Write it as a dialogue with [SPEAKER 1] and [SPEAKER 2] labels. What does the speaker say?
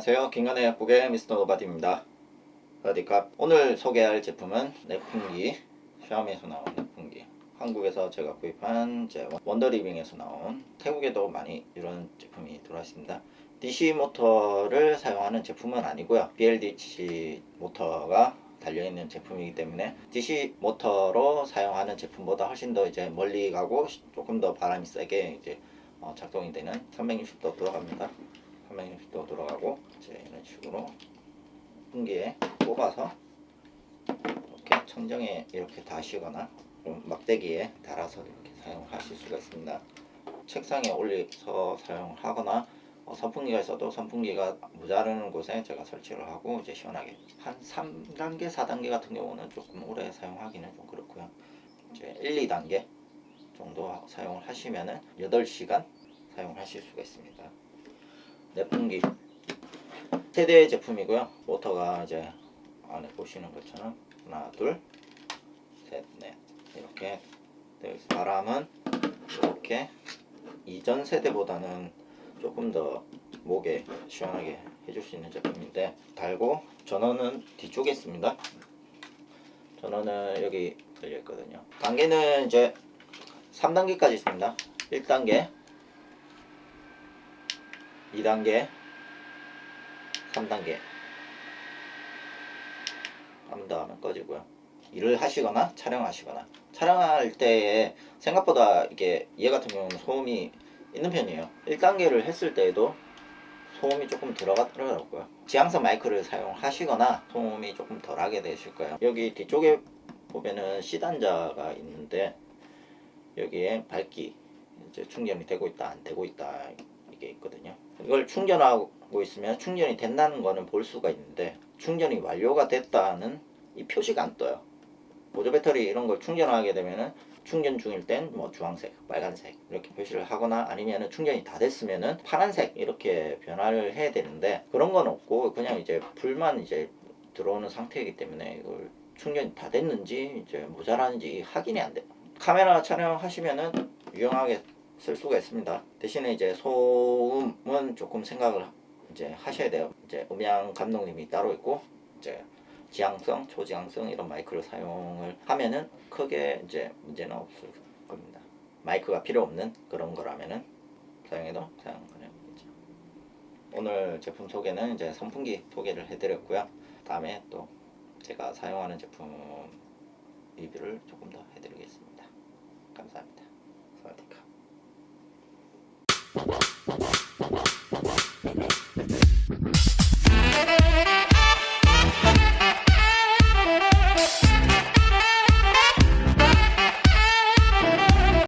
[SPEAKER 1] 안녕하세요. 김간의 약국의 미스터 노바디입니다. 어디캅 오늘 소개할 제품은 내풍기 샤오미에서 나온 내풍기 한국에서 제가 구입한 제 원더리빙에서 나온 태국에도 많이 이런 제품이 들어와 있습니다. DC 모터를 사용하는 제품은 아니고요. BLDC 모터가 달려있는 제품이기 때문에 DC 모터로 사용하는 제품보다 훨씬 더 이제 멀리 가고 조금 더 바람이 세게 이제 어, 작동이 되는 360도 돌아갑니다. 360도 돌아가고 이제 이런 식으로 풍기에 꼽아서 이렇게 천정에 이렇게 다시거나 좀 막대기에 달아서 이렇게 사용하실 수가 있습니다. 책상에 올려서 사용하거나 어, 선풍기가 있어도 선풍기가 모자르는 곳에 제가 설치를 하고 이제 시원하게 한 3단계, 4단계 같은 경우는 조금 오래 사용하기는 좀 그렇고요. 이제 1, 2단계 정도 사용을 하시면은 8시간 사용하실 수가 있습니다. 내풍기 세대 제품이고요. 모터가 이제 안에 보시는 것처럼 하나, 둘, 셋, 넷 이렇게 되어 있습니다. 바람은 이렇게 이전 세대보다는 조금 더 목에 시원하게 해줄 수 있는 제품인데 달고 전원은 뒤쪽에 있습니다. 전원은 여기 열려 있거든요. 단계는 이제 3단계까지 있습니다. 1단계, 2단계, 3단계. 한번더 하면 꺼지고요. 일을 하시거나 촬영하시거나 촬영할 때에 생각보다 이게 얘 같은 경우는 소음이 있는 편이에요. 1단계를 했을 때에도 소음이 조금 들어가더라고요. 지향성 마이크를 사용하시거나 소음이 조금 덜하게 되실 거예요. 여기 뒤쪽에 보면은 C단자가 있는데 여기에 밝기 이제 충전이 되고 있다 안 되고 있다 이 게 있거든요. 이걸 충전하고 있으면 충전이 된다는 거는 볼 수가 있는데 충전이 완료가 됐다는 이 표시가 안 떠요. 보조 배터리 이런 걸 충전하게 되면은 충전 중일 땐 뭐 주황색, 빨간색 이렇게 표시를 하거나 아니면은 충전이 다 됐으면은 파란색 이렇게 변화를 해야 되는데 그런 건 없고 그냥 이제 불만 이제 들어오는 상태이기 때문에 이걸 충전이 다 됐는지 이제 모자라는지 확인이 안 돼요. 카메라 촬영하시면은 유용하게 쓸 수가 있습니다. 대신에 이제 소음은 조금 생각을 이제 하셔야 돼요. 이제 음향 감독님이 따로 있고 이제 지향성, 초지향성 이런 마이크를 사용을 하면은 크게 이제 문제는 없을 겁니다. 마이크가 필요 없는 그런 거라면은 사용해도 사용 가능합니다. 오늘 제품 소개는 이제 선풍기 소개를 해드렸고요. 다음에 또 제가 사용하는 제품 리뷰를 조금 더 해드리겠습니다. 감사합니다. 사와디카. Ha ha